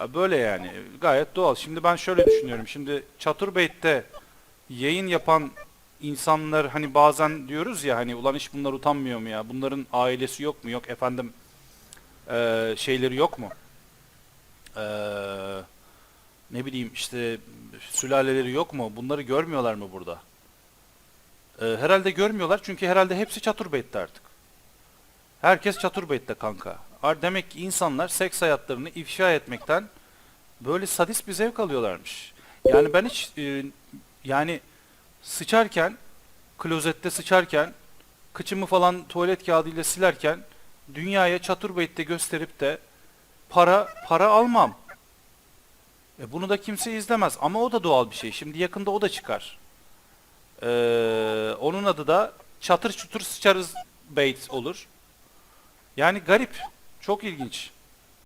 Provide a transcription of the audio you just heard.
Böyle yani gayet doğal. Şimdi ben şöyle düşünüyorum. Şimdi Chaturbeyt'te yayın yapan insanlar hani bazen diyoruz ya hani ulan hiç bunlar utanmıyor mu ya? Bunların ailesi yok mu? Yok efendim eee, şeyleri yok mu? Eee, ne bileyim işte sülaleleri yok mu? Bunları görmüyorlar mı burada? Eee, herhalde görmüyorlar çünkü herhalde hepsi Chaturbeyt'te artık. Herkes Chaturbeyt'te kanka. Demek ki insanlar seks hayatlarını ifşa etmekten böyle sadist bir zevk alıyorlarmış. Yani ben hiç e, yani sıçarken klozette sıçarken kıçımı falan tuvalet kağıdıyla silerken dünyaya Chaturbeyt'te gösterip de para para almam. E bunu da kimse izlemez ama o da doğal bir şey. Şimdi yakında o da çıkar. Ee, onun adı da çatır çutur sıçarız bait olur. Yani garip. Çok ilginç.